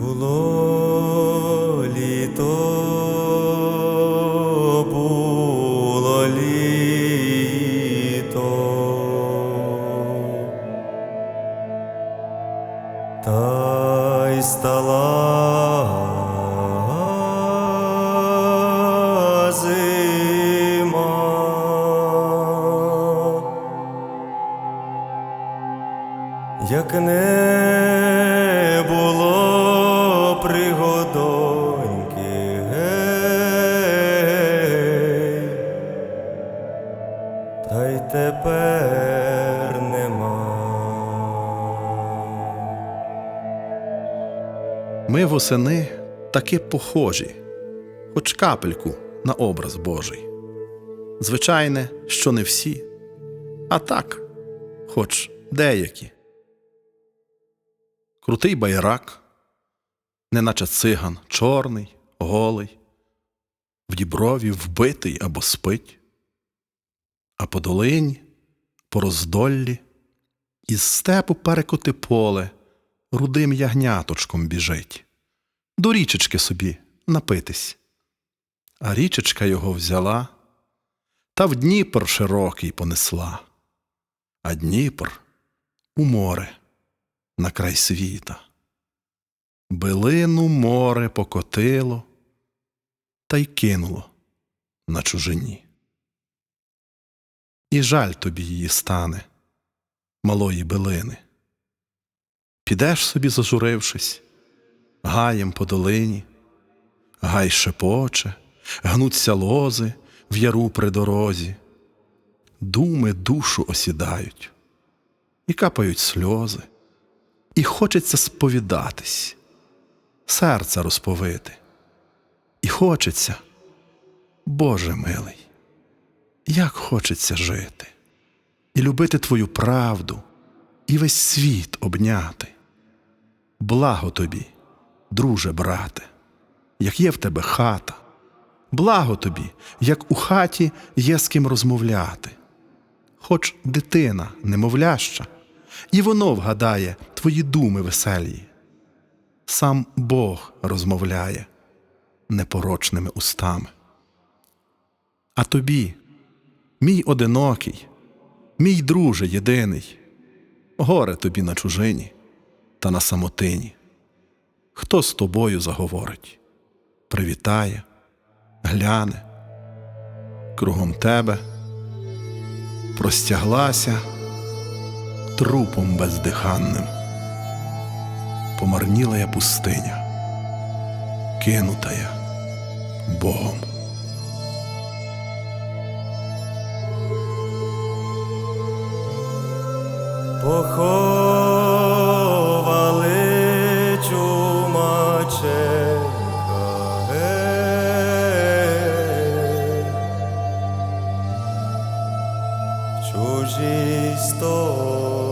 Було літо, було літо, та й стала зима. як не пригодоньки, гей, та й тепер нема. Ми восени таки похожі, хоч капельку на образ Божий. Звичайне, що не всі, а так, хоч деякі. Крутий байрак, неначе циган, чорний, голий, в діброві вбитий або спить, а по долині, по роздоллі, із степу перекоти поле рудим ягняточком біжить. До річечки собі напитись. А річечка його взяла та в Дніпр широкий понесла, а Дніпр у море на край світа. Билину море покотило та й кинуло на чужині. І жаль тобі її стане, малої билини. Підеш собі зажурившись, гаєм по долині, гай шепоче, гнуться лози в яру при дорозі, думи душу осідають, і капають сльози, і хочеться сповідатись, серце розповити, і хочеться, Боже милий, як хочеться жити, і любити Твою правду, і весь світ обняти. Благо тобі, друже брате, як є в тебе хата, благо тобі, як у хаті є з ким розмовляти. Хоч дитина немовляща, і воно вгадає твої думи веселі. Сам Бог розмовляє непорочними устами. А тобі, мій одинокий, мій друже єдиний, горе тобі на чужині та на самотині. Хто з тобою заговорить, привітає, гляне, кругом тебе простяглася трупом бездиханним, Помарніла помарнілая пустыня, кинутая Богом. Поховали чумачека, гей, чужій стороні.